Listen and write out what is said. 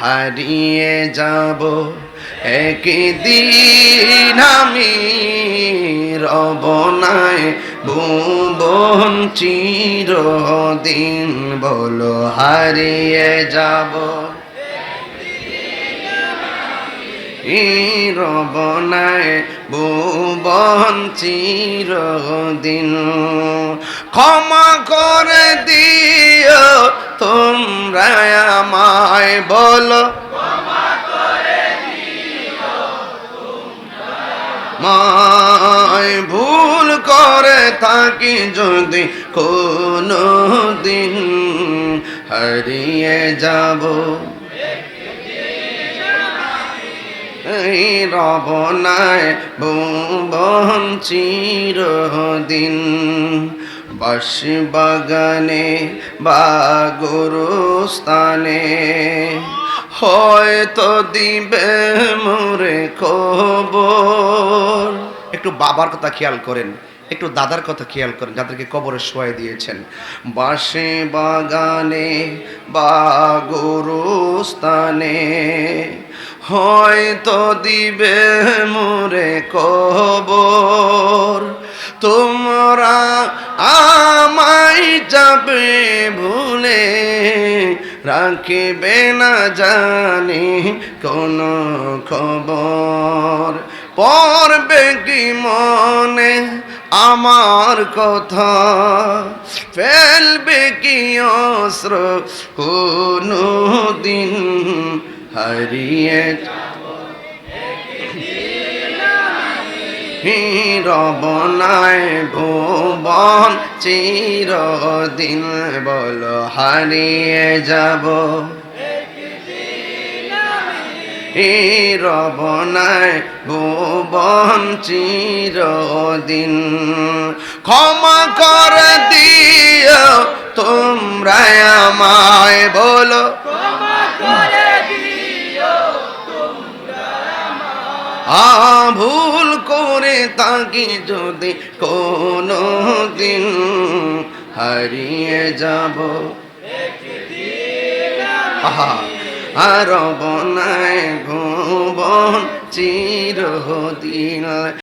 হারিয়ে যাব। একদিন আমি রবনায় ভুবন চিরদিন বলো হারিয়ে যাব। রবনায় ভুবন চিরদিন ক্ষমা করে দিও তোমরা আমায় বলো ভুল করে থাকি যদি কোনো দিন হারিয়ে যাব। এই রবনায় ভুবন চিরদিন বাস বাগানে বা গুরুস্থানে। হয়তো দিবে মোরে খবর। একটু বাবার কথা খেয়াল করেন, একটু দাদার কথা খেয়াল করেন, যাদেরকে কবরে শোয়াই দিয়েছেন। বাসে বাগানে বা গরুস্থানে হয়তো দিবে মোরে কবর তোমরা আমায় যাবে ভুলে রাখিবে না জানি কোনো খবর। পড়বে কি মনে আমার কথা? ফেলবে কি অস্ত্র? কোনো দিন হারিয়ে রবনায় ভুবন চিরদিন বল হারিয়ে যাব। রবনায় ভুবন চিরদিন ক্ষমা করে দিও তোমরা আমায় বলো। ভুল করে তাকে যদি কোনো দিন হারিয়ে যাব। আর বনায় ভুবন চিরদিন।